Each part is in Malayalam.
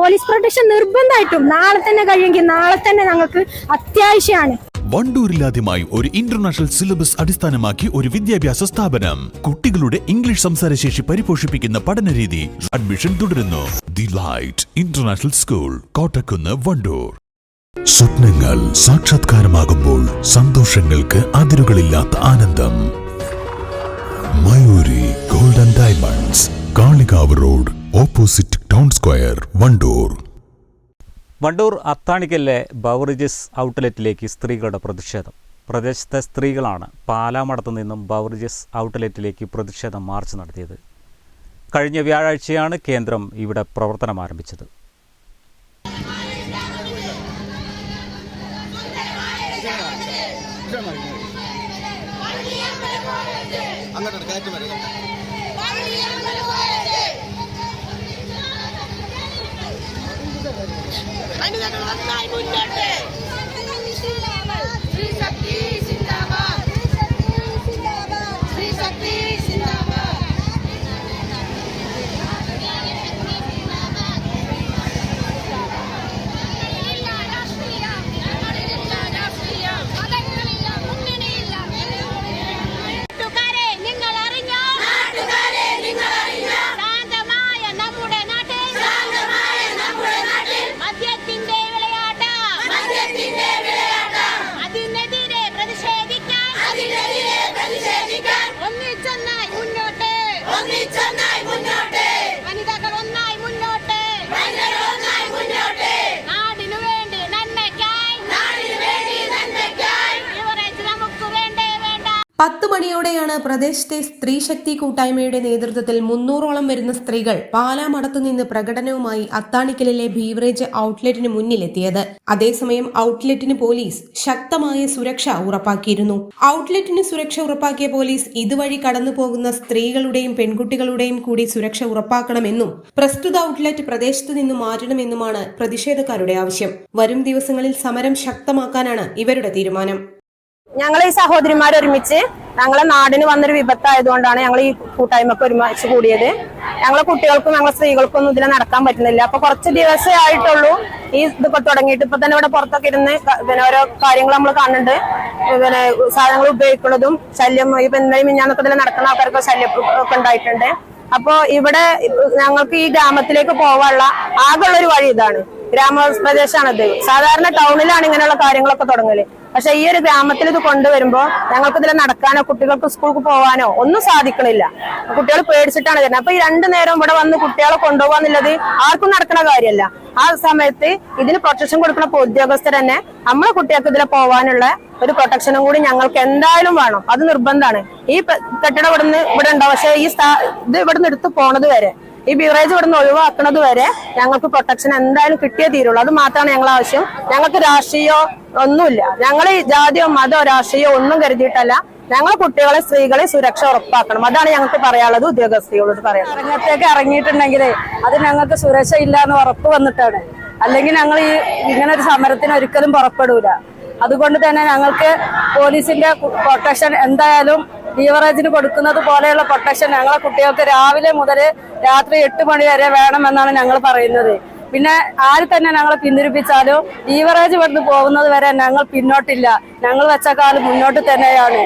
പോലീസ് പ്രൊട്ടക്ഷൻ നിർബന്ധമായിട്ടും നാളെ തന്നെ കഴിയുമെങ്കിൽ നാളെ തന്നെ ഞങ്ങൾക്ക് അത്യാവശ്യമാണ്. വണ്ടൂരിലാദ്യമായി ഒരു ഇന്റർനാഷണൽ സിലബസ് അടിസ്ഥാനമാക്കി ഒരു വിദ്യാഭ്യാസ സ്ഥാപനം. കുട്ടികളുടെ ഇംഗ്ലീഷ് സംസാരശേഷി പരിപോഷിപ്പിക്കുന്ന പഠനരീതി അഡ്മിഷൻ തുടരുന്നു. The Light International School Kottakkunnu Wandoor. സ്വപ്നങ്ങൾ സാക്ഷാത്കാരമാകുമ്പോൾ സന്തോഷങ്ങൾക്ക് അതിരുകളില്ലാത്ത ആനന്ദം. Mayuri Golden Diamonds Kalikavu road opposite town square Wandoor. Wandoor അത്താണിക്കലിലെ beverages ഔട്ട്ലെറ്റിലേക്ക് സ്ത്രീകളുടെ പ്രതിഷേധം. പ്രദേശത്തെ സ്ത്രീകളാണ് പാലാമടത്തു നിന്നും ബവറിജസ് ഔട്ട്ലെറ്റിലേക്ക് പ്രതിഷേധം മാർച്ച് നടത്തിയത്. കഴിഞ്ഞ വ്യാഴാഴ്ചയാണ് കേന്ദ്രം ഇവിടെ പ്രവർത്തനം ആരംഭിച്ചത്. അങ്ങോട്ട് കയറ്റം വരെ Pagkain mo natin. മണിയോടെയാണ് പ്രദേശത്തെ സ്ത്രീശക്തി കൂട്ടായ്മയുടെ നേതൃത്വത്തിൽ മുന്നൂറോളം വരുന്ന സ്ത്രീകൾ പാലാമടത്തു നിന്ന് പ്രകടനവുമായി അത്താണിക്കലിലെ ബീവറേജ് ഔട്ട്ലെറ്റിന് മുന്നിലെത്തിയത്. അതേസമയം ഔട്ട്ലെറ്റിന് പോലീസ് ശക്തമായ സുരക്ഷ ഉറപ്പാക്കിയിരുന്നു. ഔട്ട്ലെറ്റിന് സുരക്ഷ ഉറപ്പാക്കിയ പോലീസ് ഇതുവഴി കടന്നു പോകുന്ന സ്ത്രീകളുടെയും പെൺകുട്ടികളുടെയും കൂടി സുരക്ഷ ഉറപ്പാക്കണമെന്നും പ്രസ്തുത ഔട്ട്ലെറ്റ് പ്രദേശത്തു നിന്ന് മാറ്റണമെന്നുമാണ് പ്രതിഷേധക്കാരുടെ ആവശ്യം. വരും ദിവസങ്ങളിൽ സമരം ശക്തമാക്കാനാണ് ഇവരുടെ തീരുമാനം. ഞങ്ങൾ ഈ സഹോദരിമാർ ഒരുമിച്ച് ഞങ്ങളെ നാടിന് വന്നൊരു വിപത്തായതുകൊണ്ടാണ് ഞങ്ങൾ ഈ കൂട്ടായ്മക്ക് ഒരുമിച്ച് കൂടിയത്. ഞങ്ങളെ കുട്ടികൾക്കും ഞങ്ങളെ സ്ത്രീകൾക്കും ഒന്നും ഇതിൽ നടക്കാൻ പറ്റുന്നില്ല. അപ്പൊ കുറച്ച് ദിവസമേ ആയിട്ടുള്ളൂ ഈ ഇതൊക്കെ തുടങ്ങിയിട്ട്. ഇപ്പൊ തന്നെ ഇവിടെ പുറത്തൊക്കെ ഇരുന്ന് പിന്നെ ഓരോ കാര്യങ്ങൾ നമ്മൾ കാണുന്നുണ്ട്. പിന്നെ സാധനങ്ങൾ ഉപയോഗിക്കുന്നതും ശല്യം ഈ ഇന്നലെ മിഞ്ഞാന്നൊക്കെ ഇതിൽ നടക്കുന്ന ആൾക്കാർക്ക് ശല്യം ഒക്കെ ഉണ്ടായിട്ടുണ്ട്. അപ്പോ ഇവിടെ ഞങ്ങൾക്ക് ഈ ഗ്രാമത്തിലേക്ക് പോകാനുള്ള ആകെയുള്ള ഒരു വഴി ഇതാണ്. ഗ്രാമപ്രദേശമാണിത് സാധാരണ ടൗണിലാണ് ഇങ്ങനെയുള്ള കാര്യങ്ങളൊക്കെ തുടങ്ങൽ. പക്ഷെ ഈ ഒരു ഗ്രാമത്തിൽ ഇത് കൊണ്ടുവരുമ്പോൾ ഞങ്ങൾക്ക് ഇതിൽ നടക്കാനോ കുട്ടികൾക്ക് സ്കൂൾക്ക് പോകാനോ ഒന്നും സാധിക്കണില്ല. കുട്ടികൾ പേടിച്ചിട്ടാണ് വരുന്നത്. അപ്പൊ ഈ രണ്ടു നേരം ഇവിടെ വന്ന് കുട്ടികളെ കൊണ്ടുപോകാന്നുള്ളത് ആർക്കും നടക്കുന്ന കാര്യമല്ല. ആ സമയത്ത് ഇതിന് പ്രൊട്ടക്ഷൻ കൊടുക്കുന്ന ഉദ്യോഗസ്ഥർ തന്നെ നമ്മളെ കുട്ടികൾക്ക് ഇതിലെ പോകാനുള്ള ഒരു പ്രൊട്ടക്ഷനും കൂടി ഞങ്ങൾക്ക് എന്തായാലും വേണം. അത് നിർബന്ധമാണ്. ഈ കെട്ടിടം ഇവിടുന്ന് ഇവിടെ ഉണ്ടാവും പക്ഷെ ഈ ഇത് ഇവിടുന്ന് എടുത്ത് പോണത് വരെ ഈ ബിവറേജ് ഇവിടുന്ന് ഒഴിവാക്കുന്നത് വരെ ഞങ്ങൾക്ക് പ്രൊട്ടക്ഷൻ എന്തായാലും കിട്ടിയേ തീരുള്ളൂ. അത് മാത്രമാണ് ഞങ്ങൾ ആവശ്യം. ഞങ്ങൾക്ക് രാഷ്ട്രീയോ ഒന്നുമില്ല. ഞങ്ങൾ ജാതിയോ മതമോ രാഷ്ട്രീയോ ഒന്നും കരുതിയിട്ടല്ല. ഞങ്ങൾ കുട്ടികളെ സ്ത്രീകളെ സുരക്ഷ ഉറപ്പാക്കണം. അതാണ് ഞങ്ങൾക്ക് പറയാനുള്ളത് ഉദ്യോഗസ്ഥയോട് പറയാം രംഗത്തേക്ക് ഇറങ്ങിയിട്ടുണ്ടെങ്കിൽ അത് ഞങ്ങൾക്ക് സുരക്ഷ ഇല്ല എന്ന് ഉറപ്പ് വന്നിട്ടാണ്. അല്ലെങ്കിൽ ഞങ്ങൾ ഈ ഇങ്ങനെ ഒരു സമരത്തിന് ഒരിക്കലും പുറപ്പെടൂല. അതുകൊണ്ട് തന്നെ ഞങ്ങൾക്ക് പോലീസിന്റെ പ്രൊട്ടക്ഷൻ എന്തായാലും ലീവറേജിന് കൊടുക്കുന്നത് പോലെയുള്ള പ്രൊട്ടക്ഷൻ ഞങ്ങളെ കുട്ടികൾക്ക് രാവിലെ മുതൽ രാത്രി എട്ട് മണി വരെ വേണമെന്നാണ് ഞങ്ങൾ പറയുന്നത്. പിന്നെ ആര് തന്നെ ഞങ്ങളെ പിന്തിരിപ്പിച്ചാലും ലീവറേജ് വന്ന് പോകുന്നത് വരെ ഞങ്ങൾ പിന്നോട്ടില്ല. ഞങ്ങൾ വെച്ച കാലം മുന്നോട്ട് തന്നെയാണ്.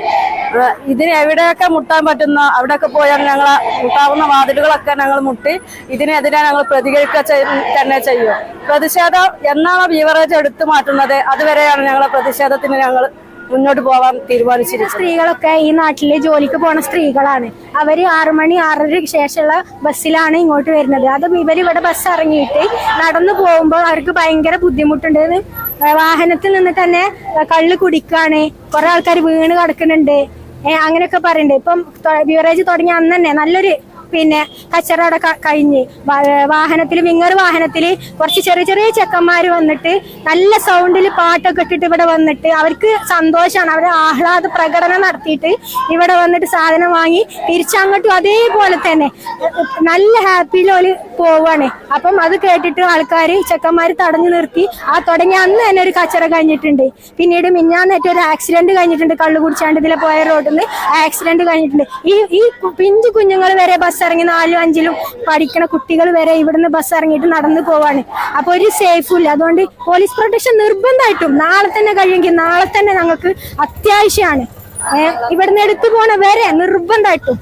ഇതിന് എവിടെയൊക്കെ മുട്ടാൻ പറ്റുന്ന അവിടെയൊക്കെ പോയാൽ ഞങ്ങൾ മുട്ടാവുന്ന വാതിലുകളൊക്കെ ഞങ്ങൾ മുട്ടി ഇതിനെതിരെ ഞങ്ങൾ പ്രതികരിക്കുക തന്നെ ചെയ്യും. പ്രതിഷേധം എന്നാണോ ബീവറേജ് എടുത്തു മാറ്റുന്നത്? അതുവരെയാണ് ഞങ്ങളെ പ്രതിഷേധത്തിന് ഞങ്ങൾ മുന്നോട്ട് പോവാൻ തീരുമാനിച്ചിരിക്കുന്നത്. സ്ത്രീകളൊക്കെ ഈ നാട്ടിലെ ജോലിക്ക് പോണ സ്ത്രീകളാണ്. അവർ ആറു മണി ആറരയ്ക്ക് ശേഷമുള്ള ബസ്സിലാണ് ഇങ്ങോട്ട് വരുന്നത്. അതും ഇവർ ഇവിടെ ബസ് ഇറങ്ങിയിട്ട് നടന്നു പോകുമ്പോൾ അവർക്ക് ഭയങ്കര ബുദ്ധിമുട്ടുണ്ട്. വാഹനത്തിൽ നിന്ന് തന്നെ കള്ള് കുടിക്കാണ്. കുറെ ആൾക്കാർ വീണ് കിടക്കുന്നുണ്ട്. അങ്ങനെയൊക്കെ പറയുന്നുണ്ട് ഇപ്പം ബിവറേജ് തുടങ്ങിയ അന്ന് തന്നെ നല്ലൊരു പിന്നെ കച്ചറോടെ കഴിഞ്ഞ്. വാഹനത്തിൽ വിങ്ങർ വാഹനത്തിൽ കുറച്ച് ചെറിയ ചെറിയ ചെക്കന്മാർ വന്നിട്ട് നല്ല സൗണ്ടിൽ പാട്ടൊക്കെ ഇട്ടിട്ട് ഇവിടെ വന്നിട്ട് അവർക്ക് സന്തോഷമാണ് അവർ ആഹ്ലാദ പ്രകടനം നടത്തിയിട്ട് ഇവിടെ വന്നിട്ട് സാധനം വാങ്ങി തിരിച്ചങ്ങോട്ടും അതേപോലെ തന്നെ നല്ല ഹാപ്പിയിൽ പോവാണ്. അപ്പം അത് കേട്ടിട്ട് ആൾക്കാർ ചെക്കന്മാർ തടഞ്ഞു നിർത്തി. ആ തുടങ്ങി അന്ന് തന്നെ ഒരു കച്ചറ കഴിഞ്ഞിട്ടുണ്ട്. പിന്നീട് മിഞ്ഞാന്നേറ്റ് ഒരു ആക്സിഡന്റ് കഴിഞ്ഞിട്ടുണ്ട്. കള്ളു കുടിച്ചാണ്ട് ഇതിലെ പോയ റോഡിൽ ആക്സിഡന്റ് കഴിഞ്ഞിട്ടുണ്ട്. ഈ ഈ പിഞ്ചു കുഞ്ഞുങ്ങൾ വരെ ബസ് ഇറങ്ങി നാലും അഞ്ചിലും പഠിക്കണ കുട്ടികൾ വരെ ഇവിടുന്ന് ബസ് ഇറങ്ങിയിട്ട് നടന്നു പോവാണ്. അപ്പൊ ഒരു സേഫും ഇല്ല. അതുകൊണ്ട് പോലീസ് പ്രൊട്ടക്ഷൻ നിർബന്ധമായിട്ടും നാളെ തന്നെ കഴിയുമെങ്കിൽ നാളെ തന്നെ ഞങ്ങൾക്ക് അത്യാവശ്യമാണ്. ഇവിടുന്ന് എടുത്തു പോണ വരെ നിർബന്ധമായിട്ടും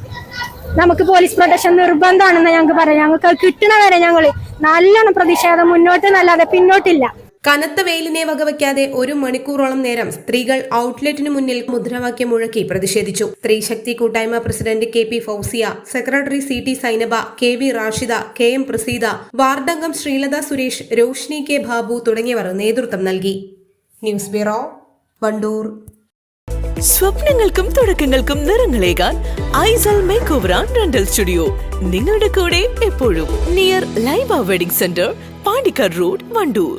നമുക്ക് പോലീസ് പ്രൊട്ടക്ഷൻ നിർബന്ധമാണെന്ന് ഞങ്ങൾക്ക് പറയാം. ഞങ്ങൾക്ക് കിട്ടണ വരെ ഞങ്ങൾ നല്ലോണം പ്രതിഷേധം മുന്നോട്ട് നല്ലാതെ പിന്നോട്ടില്ല. കനത്ത വെയിലിനെ വകവയ്ക്കാതെ ഒരു മണിക്കൂറോളം നേരം സ്ത്രീകൾ ഔട്ട്ലെറ്റിന് മുന്നിൽ മുദ്രാവാക്യം മുഴക്കി പ്രതിഷേധിച്ചു. സ്ത്രീശക്തി കൂട്ടായ്മ president K P Fousiya secretary C T Sainaba K V Rashida K M Praseeda വാർഡംഗം Sreelatha Suresh Roshni K Babu തുടങ്ങിയവർ നേതൃത്വം നൽകി. News bureau Wandoor. സ്വപ്നങ്ങൾക്കും തുടക്കങ്ങൾക്കും നിറങ്ങളേകാൻ Aisal make over rental studio. നിങ്ങളുടെ കൂടെ എപ്പോഴും near Laiba wedding centre Pandikkar road Wandoor.